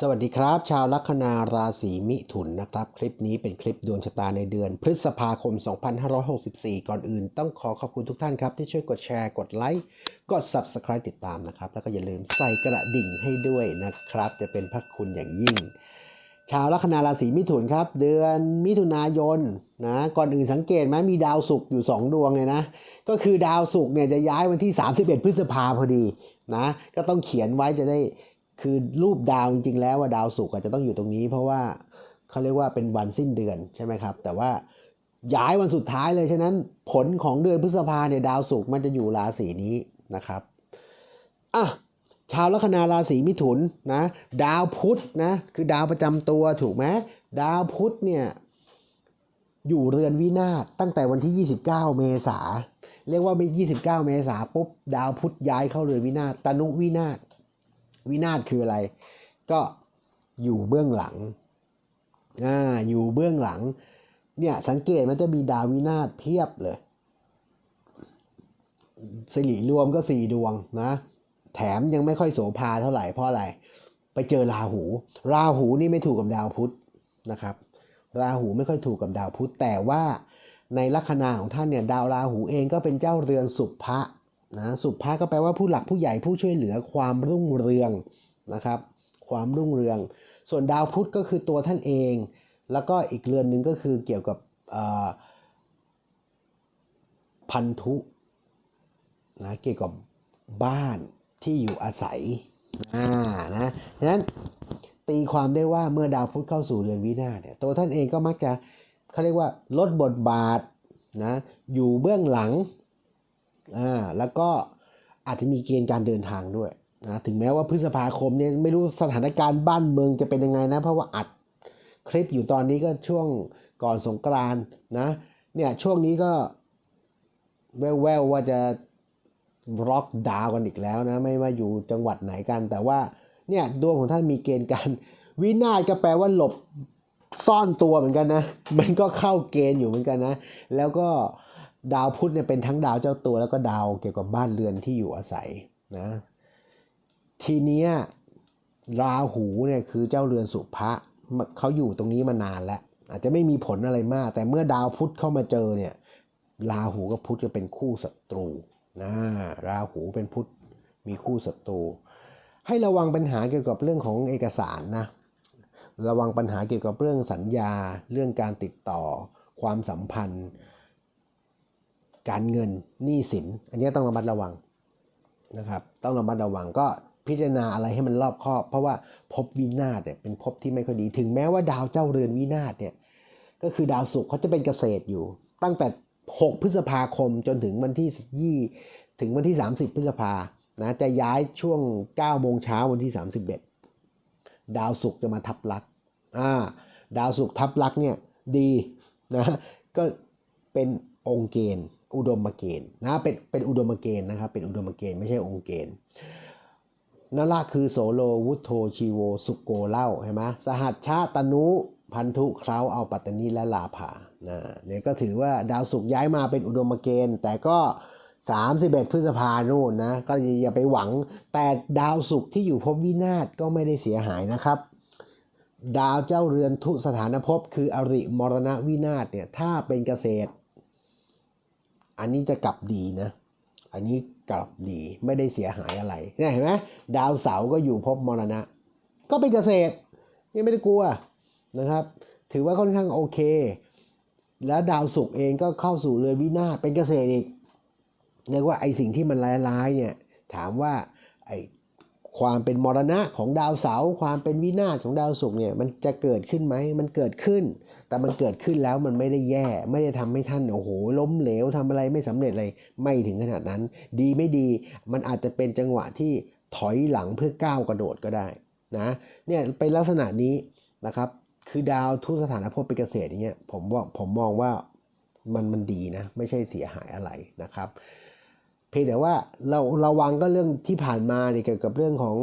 สวัสดีครับ ชาวลัคนาราศีมิถุนนะครับ คลิปนี้เป็นคลิปดวงชะตาในเดือน พฤษภาคม 2564 ก่อนอื่น ต้องขอขอบคุณทุกท่านครับ ที่ช่วยกดแชร์กดไลค์กด Subscribe ติดตามนะครับ แล้วก็อย่าลืมใส่กระดิ่งให้ด้วยนะครับ จะเป็นพระคุณอย่างยิ่ง ชาวลัคนาราศีมิถุนครับ เดือนมิถุนายนนะก่อนอื่นสังเกตไหมมีดาวศุกร์อยู่ 2 ดวงเลยนะก็คือดาวศุกร์เนี่ยจะย้ายวันที่ 31 พฤษภาพอดีนะก็ต้องเขียนไว้จะได้ คือรูปดาวจริงๆแล้วว่าดาวศุกร์จะต้องอยู่ตรงนี้ เพราะว่าเขาเรียกว่าเป็นวันสิ้นเดือนใช่ไหมครับ แต่ว่าย้ายวันสุดท้ายเลยฉะนั้นผลของเดือนพฤษภาเนี่ยดาวศุกร์มันจะอยู่ราศีนี้นะครับอะชาวลัคนาราศีมิถุนนะดาวพุธนะคือดาวประจำตัวถูกไหมดาวพุธเนี่ยอยู่เรือนวินาศตั้งแต่วันที่ 29 เมษาเรียกว่าไม่29 เมษาปุ๊บดาวพุธย้ายเข้าเรือนวินาศตนุวินาศ วินาศคืออะไร ก็อยู่เบื้องหลังอ่าอยู่เบื้องหลัง เนี่ยสังเกตมันจะมีดาววินาศเพียบเลยสิริรวมก็สี่ดวงนะ แถมยังไม่ค่อยโสภาเท่าไหร่เพราะอะไร ไปเจอราหู ราหูนี่ไม่ถูกกับดาวพุธนะครับ ราหูไม่ค่อยถูกกับดาวพุธแต่ว่าในลัคนาของท่านเนี่ยดาวราหูเองก็เป็นเจ้าเรือนสุภะ นะสุภาก็แปลว่าผู้หลักผู้ใหญ่ผู้ช่วยเหลือความรุ่งเรืองนะครับ ความรุ่งเรือง ส่วนดาวพุธก็คือตัวท่านเอง แล้วก็อีกเรือนหนึ่งก็คือเกี่ยวกับพันธุนะเกี่ยวกับบ้านที่อยู่อาศัยอ่านะฉะนั้นตีความได้ว่าเมื่อดาวพุธเข้าสู่เรือนวินาศเนี่ยตัวท่านเองก็มักจะเขาเรียกว่าลดบทบาทนะอยู่เบื้องหลัง อ่าแล้วก็อาจจะมีเกณฑ์การเดินทางด้วยนะถึงแม้ว่าพฤษภาคมเนี่ยไม่รู้สถานการณ์บ้านเมืองจะเป็นยังไงนะ เพราะว่าอัดคลิปอยู่ตอนนี้ก็ช่วงก่อนสงกรานนะเนี่ยช่วงนี้ก็แววๆว่าจะล็อกดาวน์กันอีกแล้วนะ ไม่ว่าอยู่จังหวัดไหนกัน แต่ว่าเนี่ยดวงของท่านมีเกณฑ์การวินาศก็แปลว่าหลบซ่อนตัวเหมือนกันนะ มันก็เข้าเกณฑ์อยู่เหมือนกันนะ แล้วก็ ดาวพุธเนี่ยเป็นทั้งดาวเจ้าตัวแล้วก็ดาวเกี่ยวกับบ้านเรือนที่อยู่อาศัยนะทีเนี้ยราหูเนี่ยคือเจ้าเรือนสุภะเขาอยู่ตรงนี้มานานแล้ว อาจจะไม่มีผลอะไรมาก แต่เมื่อดาวพุธเข้ามาเจอเนี่ยราหูกับพุธจะเป็นคู่ศัตรูนะราหูเป็นพุธมีคู่ศัตรู ให้ระวังปัญหาเกี่ยวกับเรื่องของเอกสารนะระวังปัญหาเกี่ยวกับเรื่องสัญญา เรื่องการติดต่อ ความสัมพันธ์ การเงินหนี้สิน อันนี้ต้องระมัดระวังนะครับต้องระมัดระวังก็พิจารณาอะไรให้มันรอบคอบ เพราะว่าภพวินาศเนี่ยเป็นภพที่ไม่ค่อยดี ถึงแม้ว่าดาวเจ้าเรือนวินาศเนี่ยก็คือดาวศุกร์เขาจะเป็นเกษตรอยู่ ตั้งแต่ 6 พฤษภาคมจนถึงวันที่ยี่ถึงวันที่ 30 พฤษภานะจะย้ายช่วง9โมงเช้าวันที่ 31 ดาวศุกร์จะมาทับลักอ่าดาวศุกร์ทับลักเนี่ยดีนะก็เป็นองค์เกณฑ์ อุดมเกณฑ์นะเป็นเป็นอุดมเกณฑ์นะครับ เป็นอุดมเกณฑ์ไม่ใช่องค์เกณฑ์นั่นละคือโสโลวุฒโธชีโวสุโกเล่าใช่ไหมสหัสชาตนุพันธุเคราเอาปัตตนีและลาภานะเนี่ยก็ถือว่าดาวศุกร์ย้ายมาเป็นอุดมเกณฑ์ แต่ก็ 31 พฤษภาโน่นนะก็อย่าไปหวังแต่ดาวศุกร์ที่อยู่ภพวินาศก็ไม่ได้เสียหายนะครับ ดาวเจ้าเรือนทุสถานภพคืออริมรณวินาศเนี่ยถ้าเป็นเกษตร อันนี้จะกลับดีนะ อันนี้กลับดีไม่ได้เสียหายอะไรเนี่ยเห็นไหมดาวเสาร์ก็อยู่พบมรณะ ก็เป็นเกษตรยังไม่ได้กลัวนะครับ ถือว่าค่อนข้างโอเค แล้วดาวศุกร์เองก็เข้าสู่เรือนวินาศเป็นเกษตรอีกเรียกว่าไอสิ่งที่มันร้ายๆเนี่ยถามว่าไอ ความเป็นมรณะของดาวเสาร์ความเป็นวินาศของดาวศุกร์เนี่ยมันจะเกิดขึ้นไหมมันเกิดขึ้น แต่มันเกิดขึ้นแล้วมันไม่ได้แย่ ไม่ได้ทำให้ท่านโอ้โหล้มเหลวทำอะไรไม่สำเร็จเลยไม่ถึงขนาดนั้น ดีไม่ดีมันอาจจะเป็นจังหวะที่ถอยหลังเพื่อก้าวกระโดดก็ได้นะเนี่ยเป็นลักษณะนี้นะครับ คือดาวทุกสถานภพเป็นเกษตรอย่างเงี้ยผมว่าผมมองว่ามันมันดีนะไม่ใช่เสียหายอะไรนะครับ เพียงแต่ว่าเราระวังก็เรื่องที่ผ่านมาเนี่ยเกี่ยวกับเรื่องของ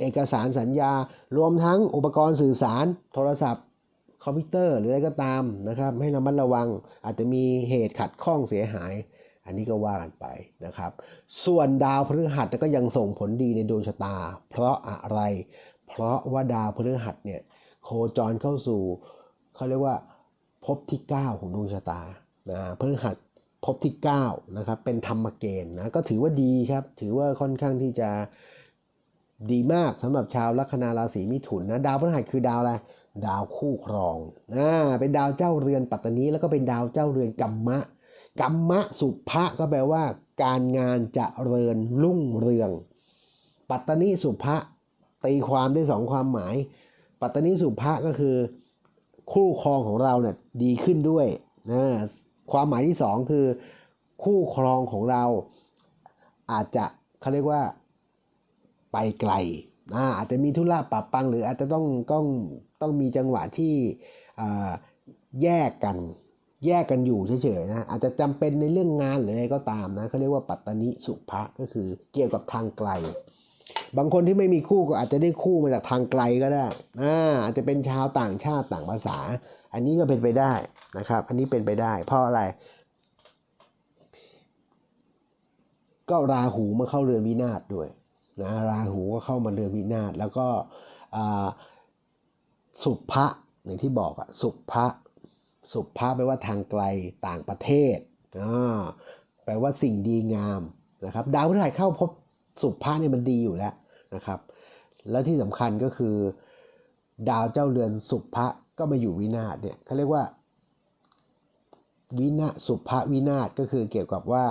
เอกสารสัญญา รวมทั้งอุปกรณ์สื่อสาร โทรศัพท์ คอมพิวเตอร์หรืออะไรก็ตามนะครับ ให้ระมัดระวังอาจจะมีเหตุขัดข้องเสียหาย อันนี้ก็ว่ากันไปนะครับ ส่วนดาวพฤหัสก็ยังส่งผลดีในดวงชะตา เพราะอะไร เพราะว่าดาวพฤหัสเนี่ยโคจรเข้าสู่เขาเรียกว่าภพที่ 9 ของดวงชะตานะพฤหัส ภพที่9นะครับเป็นธรรมเกณฑ์นะก็ถือว่าดีครับ ถือว่าค่อนข้างที่จะดีมากสำหรับชาวลัคนาราศีมิถุนนะดาวพฤหัสคือดาวอะไรดาวคู่ครองอ่าเป็นดาวเจ้าเรือนปัตตานีแล้วก็เป็นดาวเจ้าเรือนกัมมะกัมมะสุภะก็แปลว่า การงานจะเจริญรุ่งเรือง ปัตตานีสุภะตีความได้สองความหมาย ปัตตานีสุภะก็คือ คู่ครองของเราเนี่ยดีขึ้นด้วยนะ ความหมายที่สองคือ คู่ครองของเราอาจจะเขาเรียกว่าไปไกลอาอาจจะมีธุระปะปัง หรืออาจจะต้องต้องต้องมีจังหวะที่แยกกันแยกกันอยู่เฉยๆนะอาจจะจำเป็นในเรื่องงานหรืออะไรก็ตามนะเขาเรียกว่าปัตตนิสุภะก็คือเกี่ยวกับทางไกล บางคนที่ไม่มีคู่ก็อาจจะได้คู่มาจากทางไกลก็ได้อ่าอาจจะเป็นชาวต่างชาติต่างภาษา อันนี้ก็เป็นไปได้นะครับ อันนี้เป็นไปได้ เพราะอะไร ก็ราหูมาเข้าเรือนวินาศด้วยนะราหูก็เข้ามาเรือนวินาศแล้วก็อ่าสุภะอย่างที่บอกอะสุภะสุภะแปลว่าทางไกลต่างประเทศอ่าแปลว่าสิ่งดีงามนะครับ ดาวพฤหัสเข้าพบสุภะเนี่ยมันดีอยู่แล้ว นะครับ แล้วที่สำคัญก็คือ ดาวเจ้าเรือนสุภะก็มาอยู่วินาศเนี่ยเขาเรียกว่าวินาศสุภะวินาศก็คือเกี่ยวกับว่า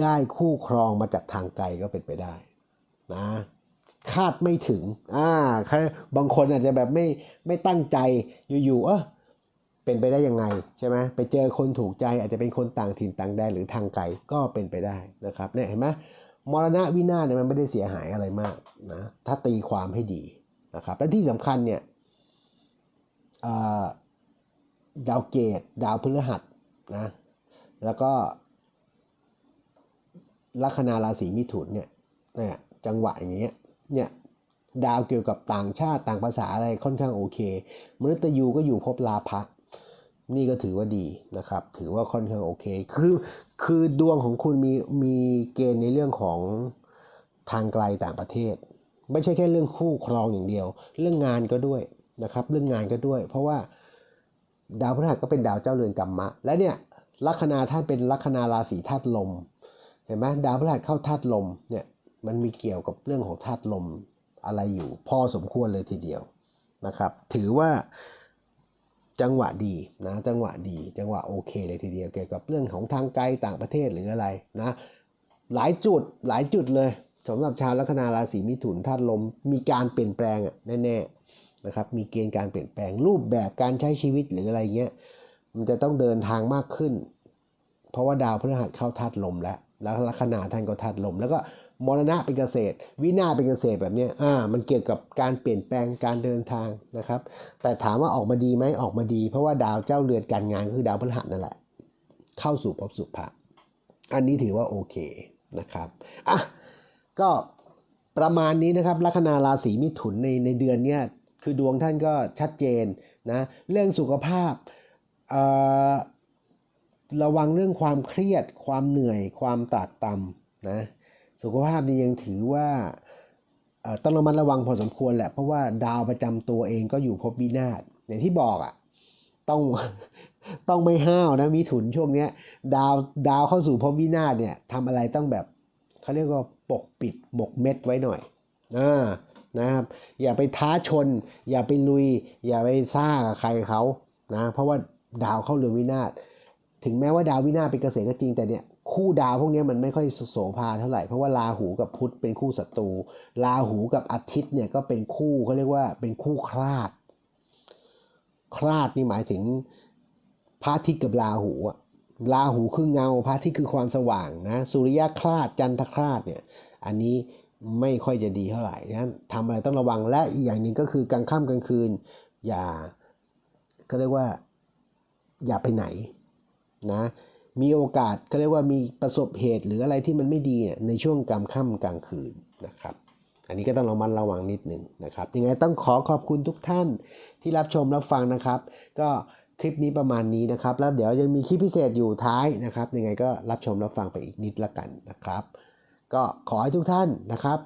ได้คู่ครองมาจากทางไกลก็เป็นไปได้นะคาดไม่ถึงอ่าบางคนอาจจะแบบไม่ไม่ตั้งใจอยู่ๆเออเป็นไปได้ยังไงใช่ไหมไปเจอคนถูกใจอาจจะเป็นคนต่างถิ่นต่างแดนหรือทางไกลก็เป็นไปได้นะครับเนี่ยเห็นไหม มรณะวินาศเนี่ยมันไม่ได้เสียหายอะไรมากนะถ้าตีความให้ดีนะครับและที่สำคัญเนี่ยาดาวเกตดาวพฤหัสนะแล้วก็ลัคนาราศีมิถุนเนี่ยเนี่ยจังหวะอย่างเงี้ยเนี่ยดาวเกี่ยวกับต่างชาติต่างภาษาอะไรค่อนข้างโอเคมฤตยูก็อยู่ภพลาภะ นี่ก็ถือว่าดีนะครับ ถือว่าค่อนข้างโอเค คือคือดวงของคุณมีมีเกณฑ์ในเรื่องของทางไกลต่างประเทศ ไม่ใช่แค่เรื่องคู่ครองอย่างเดียว เรื่องงานก็ด้วยนะครับ เรื่องงานก็ด้วย เพราะว่าดาวพฤหัสก็เป็นดาวเจ้าเรือนกรรมะ และเนี่ยลัคนาท่านเป็นลัคนาราศีธาตุลม เห็นไหมดาวพฤหัสเข้าธาตุลมเนี่ยมันมีเกี่ยวกับเรื่องของธาตุลมอะไรอยู่ พอสมควรเลยทีเดียวนะครับ ถือว่า จังหวะดีนะจังหวะดี จังหวะโอเคเลยทีเดียวเกี่ยวกับเรื่องของทางไกลต่างประเทศหรืออะไรนะหลายจุดหลายจุดเลยสำหรับชาวลัคนาราศีมิถุนธาตุลมมีการเปลี่ยนแปลงอะแน่ๆนะครับมีเกณฑ์การเปลี่ยนแปลงรูปแบบการใช้ชีวิตหรืออะไรเงี้ยมันจะต้องเดินทางมากขึ้น เพราะว่าดาวพฤหัสเข้าธาตุลมแล้วแล้วลัคนาท่านก็ธาตุลม แล้วก็ มรณะเป็นเกษตร วินาเป็นเกษตรแบบนี้อ่ามันเกี่ยวกับการเปลี่ยนแปลงการเดินทางนะครับ แต่ถามว่าออกมาดีไหมออกมาดี เพราะว่าดาวเจ้าเรือนการงานคือดาวพฤหัสนั่นแหละ เข้าสู่ภพสุภะอันนี้ถือว่าโอเคนะครับอะก็ประมาณนี้นะครับลัคนาราศีมิถุนในในเดือนเนี้ยคือดวงท่านก็ชัดเจนนะเรื่องสุขภาพเอ่อระวังเรื่องความเครียด ความเหนื่อย ความตากต่ำนะ สุขภาพนี่ยังถือว่าต้องระมัดระวังพอสมควรแหละ เพราะว่าดาวประจำตัวเองก็อยู่ภพวินาศอย่างที่บอกอะต้องต้องไม่ห้าวนะมีถุนช่วงเนี้ย ดาวดาวเข้าสู่ภพวินาศเนี่ยทำอะไรต้องแบบเขาเรียกว่าปกปิดหมกเม็ดไว้หน่อยอ่านะครับ อย่าไปท้าชน อย่าไปลุย อย่าไปซ่ากับใครเขานะเพราะว่าดาวเข้าเรือนวินาศถึงแม้ว่าดาววินาศเป็นเกษตรก็จริงแต่เนี่ย คู่ดาวพวกนี้มันไม่ค่อยโสภาเท่าไหร่เพราะว่าราหูกับพุธเป็นคู่ศัตรูราหูกับอาทิตย์เนี่ยก็เป็นคู่เขาเรียกว่าเป็นคู่คลาด คลาดนี่หมายถึงพระอาทิตย์กับราหูอะราหูคือเงาพระอาทิตย์คือความสว่างนะสุริยะคลาดจันทคลาดเนี่ยอันนี้ไม่ค่อยจะดีเท่าไหร่นั้นทำอะไรต้องระวังและอีกอย่างหนึ่งก็คือกลางค่ำกลางคืน อย่าก็เรียกว่าอย่าไปไหนนะ มีโอกาสก็เรียกว่ามีประสบเหตุหรืออะไรที่มันไม่ดีในช่วงกลางค่ำกลางคืนนะครับ อันนี้ก็ต้องระมัดระวังนิดหนึ่งนะครับ ยังไงต้องขอขอบคุณทุกท่านที่รับชมรับฟังนะครับ ก็คลิปนี้ประมาณนี้นะครับ แล้วเดี๋ยวยังมีคลิปพิเศษอยู่ท้ายนะครับ ยังไงก็รับชมรับฟังไปอีกนิดละกันนะครับ ก็ขอให้ทุกท่านนะครับ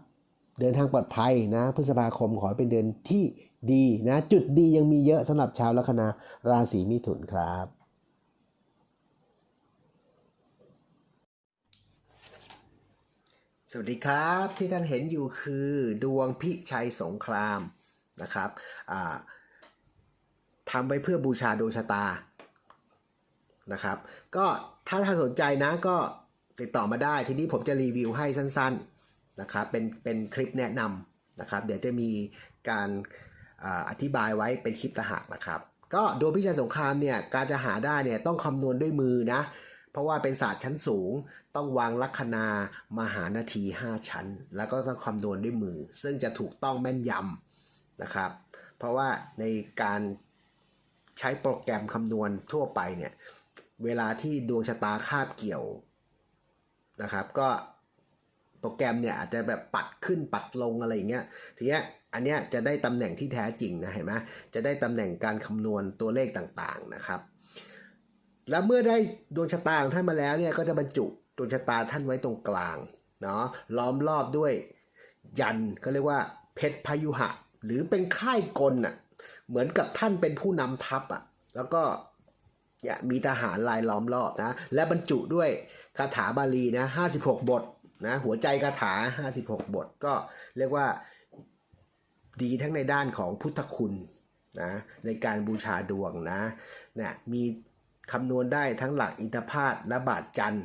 เดินทางปลอดภัยนะพฤษภาคมขอเป็นเดือนที่ดีนะ จุดดียังมีเยอะสำหรับชาวลัคนาราศีมิถุนครับ สวัสดีครับที่ท่านเห็นอยู่คือดวงพิชัยสงครามนะครับทำไว้เพื่อบูชาดวงชะตานะครับ ก็ถ้าท่านสนใจนะก็ติดต่อมาได้ทีนี้ผมจะรีวิวให้สั้นๆนะครับเป็นเป็นคลิปแนะนำนะครับ เดี๋ยวจะมีการอาอธิบายไว้เป็นคลิปตางหากนะครับ ก็ดวงพิชัยสงครามเนี่ยการจะหาได้เนี่ยต้องคำนวณด้วยมือนะเพราะว่าเป็นศาสตร์ชั้นสูง ต้องวางลัคนามหานาที 5 ชั้น แล้วก็ต้องคำนวณด้วยมือ ซึ่งจะถูกต้องแม่นยำนะครับ เพราะว่าในการใช้โปรแกรมคำนวณทั่วไปเนี่ยเวลาที่ดวงชะตาคาบเกี่ยวนะครับ ก็โปรแกรมเนี่ยอาจจะแบบปัดขึ้นปัดลงอะไรอย่างเงี้ยทีเนี้ยอันเนี้ยจะได้ตำแหน่งที่แท้จริงนะเห็นไหมจะได้ตำแหน่งการคำนวณตัวเลขต่างๆนะครับ แล้วเมื่อได้ดวงชะตาของท่านมาแล้วเนี่ยก็จะบรรจุ ดวงชะตาท่านไว้ตรงกลางเนาะล้อมรอบด้วยยันก็เรียกว่าเพชรพยุหะ หรือเป็นค่ายกลน่ะเหมือนกับท่านเป็นผู้นำทัพอะแล้วก็เนี่ยมีทหารลายล้อมรอบนะและบรรจุด้วยคาถาบาลีนะ56บทนะหัวใจคาถา 56 บทก็เรียกว่าดีทั้งในด้านของพุทธคุณนะในการบูชาดวงนะเนี่ยมีคำนวณได้ทั้งหลักอินทพาตและบาทจันทร์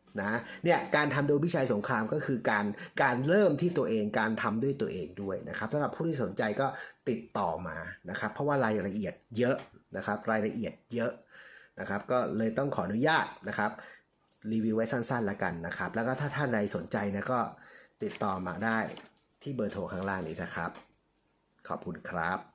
นะเนี่ยการทำโดยพิชัยสงครามก็คือการการเริ่มที่ตัวเองการทำด้วยตัวเองด้วยนะครับสำหรับผู้ที่สนใจก็ติดต่อมานะครับเพราะว่ารายละเอียดเยอะนะครับรายละเอียดเยอะนะครับก็เลยต้องขออนุญาตนะครับรีวิวไว้สั้นๆแล้วกันนะครับ แล้วก็ถ้าท่านใดสนใจนะก็ติดต่อมาได้ที่เบอร์โทรข้างล่างนี้นะครับ ขอบคุณครับ